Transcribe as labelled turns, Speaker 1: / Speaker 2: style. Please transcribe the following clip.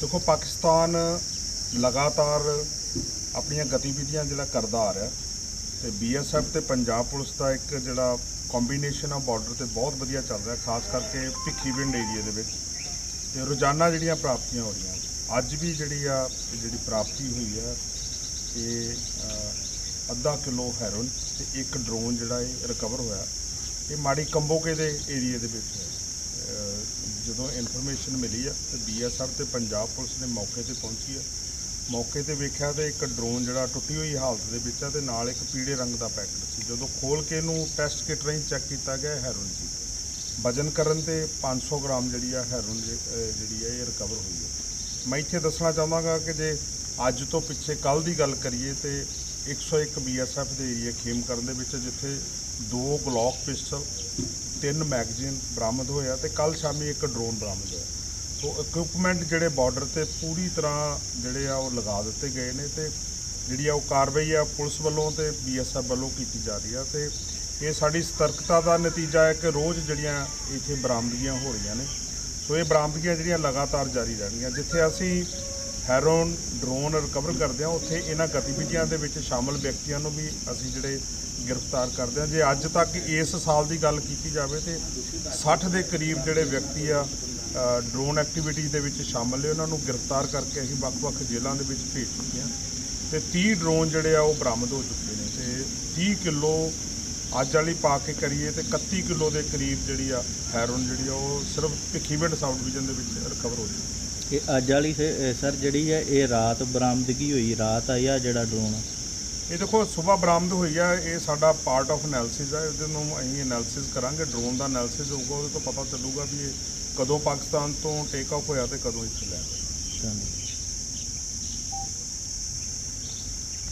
Speaker 1: ਦੇਖੋ, ਪਾਕਿਸਤਾਨ ਲਗਾਤਾਰ ਆਪਣੀਆਂ ਗਤੀਵਿਧੀਆਂ ਜਿਹੜਾ ਕਰਦਾ ਆ ਰਿਹਾ ਤੇ ਬੀਐਸਐਫ ਤੇ ਪੰਜਾਬ ਪੁਲਿਸ ਦਾ ਇੱਕ ਜਿਹੜਾ ਕੰਬੀਨੇਸ਼ਨ ਆ ਬਾਰਡਰ ਤੇ ਬਹੁਤ ਵਧੀਆ ਚੱਲ ਰਿਹਾ, ਖਾਸ ਕਰਕੇ ਭਿੱਖੀਵਿੰਡ ਏਰੀਆ ਦੇ ਵਿੱਚ। ਤੇ ਰੋਜ਼ਾਨਾ ਜਿਹੜੀਆਂ ਪ੍ਰਾਪਤੀਆਂ ਹੋ ਰਹੀਆਂ, ਅੱਜ ਵੀ ਜਿਹੜੀ ਆ, ਜਿਹੜੀ ਪ੍ਰਾਪਤੀ ਹੋਈ ਆ, ਇਹ ਅੱਧਾ ਕਿਲੋ ਹੈਰੋਇਨ ਤੇ ਇੱਕ ਡਰੋਨ ਜਿਹੜਾ ਇਹ ਰਿਕਵਰ ਹੋਇਆ। ਇਹ ਮਾੜੀ ਕੰਬੋਕੇ ਦੇ ਏਰੀਆ ਦੇ ਵਿੱਚ ਹੈ। ਜਦੋਂ ਇਨਫੋਰਮੇਸ਼ਨ ਮਿਲੀ ਆ ਤੇ ਬੀਐਸਐਫ ਤੇ ਪੰਜਾਬ ਪੁਲਿਸ ਨੇ ਮੌਕੇ ਤੇ ਪਹੁੰਚੀ ਆ। ਮੌਕੇ ਤੇ ਵੇਖਿਆ ਤੇ ਇੱਕ ਡਰੋਨ ਜਿਹੜਾ ਟੁੱਟੀ ਹੋਈ ਹਾਲਤ ਦੇ ਵਿੱਚ ਆ ਤੇ ਨਾਲ ਇੱਕ ਪੀਲੇ ਰੰਗ ਦਾ ਪੈਕਟ ਸੀ। ਜਦੋਂ ਖੋਲ ਕੇ ਇਹਨੂੰ ਟੈਸਟ ਕਿਟ ਰਾਹੀਂ ਚੈੱਕ ਕੀਤਾ ਗਿਆ ਹੈਰੋਇਨ ਸੀ। ਵਜਨ ਕਰਨ ਤੇ 500 ਗ੍ਰਾਮ ਜਿਹੜੀ ਆ ਹੈਰੋਇਨ ਜਿਹੜੀ ਆ ਇਹ ਰਿਕਵਰ ਹੋਈ ਹੈ ਮੈਂ ਇੱਥੇ ਦੱਸਣਾ ਚਾਹਾਂਗਾ ਕਿ ਜੇ ਅੱਜ ਤੋਂ ਪਿੱਛੇ ਕੱਲ ਦੀ ਗੱਲ ਕਰੀਏ ਤੇ 101 ਬੀਐਸਐਫ ਦੇ ਏਰੀਆ ਖੇਮ ਕਰਨ ਦੇ ਵਿੱਚ, ਜਿੱਥੇ ਦੋ ਗਲੌਕ ਪਿਸਟਲ ਤਿੰਨ ਮੈਗਜ਼ੀਨ ਬਰਾਮਦ ਹੋਇਆ ਤੇ ਕੱਲ ਸ਼ਾਮੀ ਇੱਕ ਡਰੋਨ ਬਰਾਮਦ ਹੋਇਆ। ਸੋ ਇਕਵਿਪਮੈਂਟ ਜਿਹੜੇ ਬਾਰਡਰ ਤੇ ਪੂਰੀ ਤਰ੍ਹਾਂ ਜਿਹੜੇ ਆ ਉਹ ਲਗਾ ਦਿੱਤੇ ਗਏ ਨੇ ਤੇ ਜਿਹੜੀ ਆ ਉਹ ਕਾਰਵਾਈ ਆ ਪੁਲਿਸ ਵੱਲੋਂ ਤੇ ਬੀਐਸਐਫ ਵੱਲੋਂ ਕੀਤੀ ਜਾ ਰਹੀ ਆ ਤੇ ਇਹ ਸਾਡੀ ਸਤਰਕਤਾ ਦਾ ਨਤੀਜਾ ਹੈ ਕਿ ਰੋਜ਼ ਜਿਹੜੀਆਂ ਇੱਥੇ ਬਰਾਮਦਗੀਆਂ ਹੋ ਰਹੀਆਂ ਨੇ। ਸੋ ਇਹ ਬਰਾਮਦਗੀਆਂ ਜਿਹੜੀਆਂ ਲਗਾਤਾਰ ਜਾਰੀ ਰਹਿਣਗੀਆਂ। ਜਿੱਥੇ ਅਸੀਂ ਹੈਰੋਨ ਡਰੋਨ ਰਿਕਵਰ ਕਰਦੇ ਹਾਂ ਉੱਥੇ ਇਹਨਾਂ ਗਤੀਵਿਧੀਆਂ ਦੇ ਵਿੱਚ ਸ਼ਾਮਲ ਵਿਅਕਤੀਆਂ ਨੂੰ ਵੀ ਅਸੀਂ ਜਿਹੜੇ ਗ੍ਰਿਫਤਾਰ ਕਰਦੇ ਹਾਂ ਜੇ ਅੱਜ ਤੱਕ ਇਸ ਸਾਲ ਦੀ ਗੱਲ ਕੀਤੀ ਜਾਵੇ ਤੇ 60 ਦੇ ਕਰੀਬ ਜਿਹੜੇ ਵਿਅਕਤੀ ਆ ਡਰੋਨ ਐਕਟੀਵਿਟੀ ਦੇ ਵਿੱਚ ਸ਼ਾਮਲ ਨੇ, ਉਹਨਾਂ ਨੂੰ ਗ੍ਰਿਫਤਾਰ ਕਰਕੇ ਅਸੀਂ ਵੱਖ-ਵੱਖ ਜੇਲ੍ਹਾਂ ਦੇ ਵਿੱਚ ਭੇਜ ਚੁੱਕੇ ਹਾਂ ਤੇ 30 ਡਰੋਨ ਜਿਹੜੇ ਆ, ਉਹ ਬਰਾਮਦ ਹੋ ਚੁੱਕੇ ਨੇ। ਤੇ 30 ਕਿਲੋ ਅੱਜ ਵਾਲੀ ਪਾ ਕੇ ਕਰੀਏ ਤੇ 31 ਕਿਲੋ ਦੇ ਕਰੀਬ ਜਿਹੜੀ ਆ, ਹੈਰੋਨ ਜਿਹੜੀ ਆ, ਉਹ ਸਿਰਫ ਭਿੱਖੀਵਿੰਡ ਸਾਊਥ ਡਿਵੀਜ਼ਨ ਦੇ ਵਿੱਚ ਰਿਕਵਰ ਹੋ ਚੁੱਕੀ
Speaker 2: ਇਹ ਅੱਜ ਵਾਲੀ ਸਰ ਜਿਹੜੀ ਹੈ ਇਹ ਰਾਤ ਬਰਾਮਦਗੀ ਹੋਈ ਰਾਤ ਆਇਆ ਜਿਹੜਾ ਡਰੋਨ
Speaker 1: ਇਹ ਦੇਖੋ ਸਵੇਰ ਬਰਾਮਦ ਹੋਈ ਆ ਇਹ ਸਾਡਾ ਪਾਰਟ ਆਫ ਐਨਾਲਿਸਿਸ ਆ ਇਹਦੇ ਨੂੰ ਅਸੀਂ ਐਨਾਲਿਸਿਸ ਕਰਾਂਗੇ ਡਰੋਨ ਦਾ ਐਨਾਲਿਸਿਸ ਹੋਊਗਾ ਉਹਦੇ ਤੋਂ ਪਤਾ ਚੱਲੂਗਾ ਵੀ ਇਹ ਕਦੋਂ ਪਾਕਿਸਤਾਨ ਤੋਂ ਟੇਕ ਆਫ ਹੋਇਆ ਤੇ ਕਦੋਂ ਇੱਥੇ ਲੈਂਡ
Speaker 2: ਧੰਨਵਾਦ